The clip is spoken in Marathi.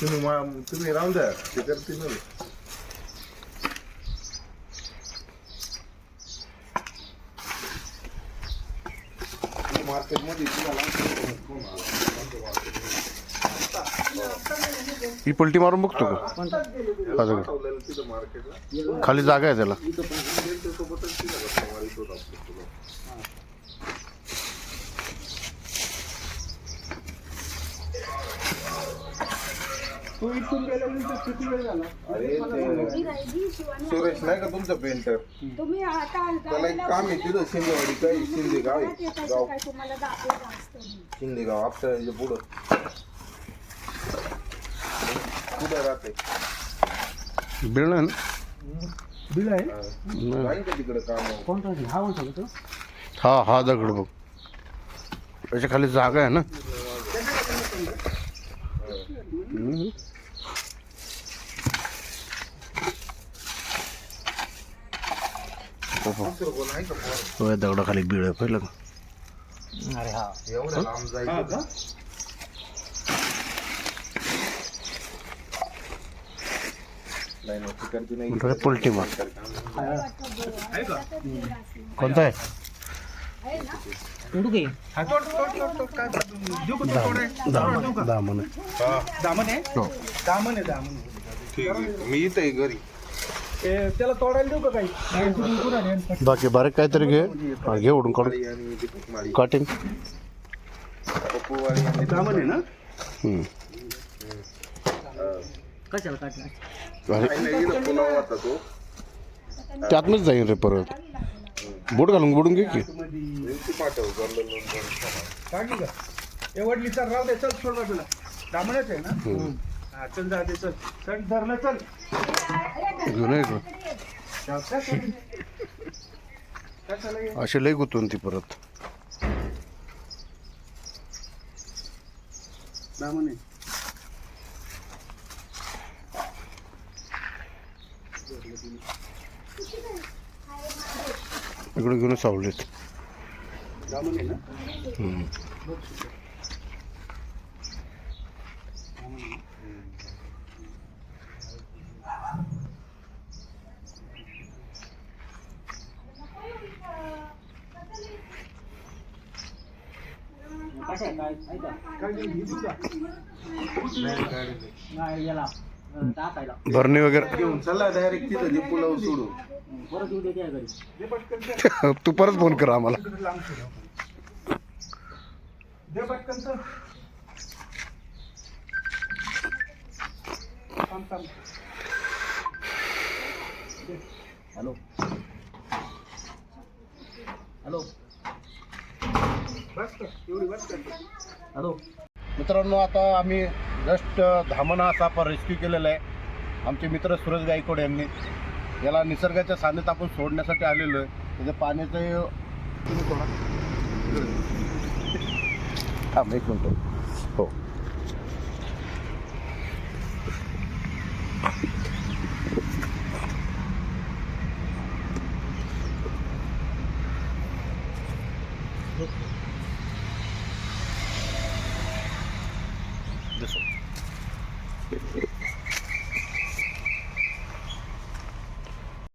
तुम्ही मा- तुम्ही राहून द्या. ते करतील ना मार्केटमध्ये ही पलटी मारून बघतो का? हा तिथं मार्केटला खाली जागा आहे त्याला. सोबतच तिथं गप्पा मारित आपलं तू इथून गेल्यानंतर किती वेळ झाला? अरे ते सुरेश नाही का तुमचा पेंटर? तुम्ही आता त्याला एक काम आहे तिथं शिंदेवाडी काय शिंदे गाव आहे गाव. काय तुम्हाला दाखवलं असतं मी. शिंदे गाव आपल्या पुढं. राहते. बिळ नाही ना बिल आहे का तिकडे काम? कोणता हा हा हा दगड बघ. त्याच्याखाली जागा आहे ना? हम्म. हो, हो. नाही का पोरं? होय दगडाखाली बिळ आहे पाहिलं का अरे हा. एवढं लांब जायचं नाही. नाही तिकडची नाही. म्हणतो काय पलटी मार आहे का? कोणता आहे? दामन दामन आहे. हा. दामन आहे हो दामन आहे. मी इथं आहे घरी. ते त्याला तोडायला देऊ का काही? बाकी बारीक काहीतरी घे. हा, घे ओढून काढून. आणि दामन आहे ना. कशाला तो. त्यातनंच जाईन रे परत. बोट घालून बोडून घे की. काढली का? ए वडली चल राहू दे चल सोड बाजूला दामनच आहे ना? हा चल जा दे चल. चल धरलं चल. घेऊन ये गं. कशाला ये? अशी लई गुतून ती परत इकडे घेऊन सावलीत दामन आहे ना हम्म. काय देऊ? ही देऊ का? नाही, याला, अं, टाकायला. भरणी वगैरे. घेऊन चला डायरेक्ट तिथं जे पुलाव सोडू. तू परत फोन कर आम्हाला. हॅलो बस कर, एवढी बस कर. हॅलो. मित्रांनो आता आम्ही जस्ट धामणा साप रेस्क्यू केलेला आहे. आमचे मित्र सुरज गायकवाड यांनी. याला निसर्गाच्या सान्नित आपण सोडण्यासाठी आलेलो आहे. त्याच्या पाण्याचं थांब एक मिनटं. हो. de fondo.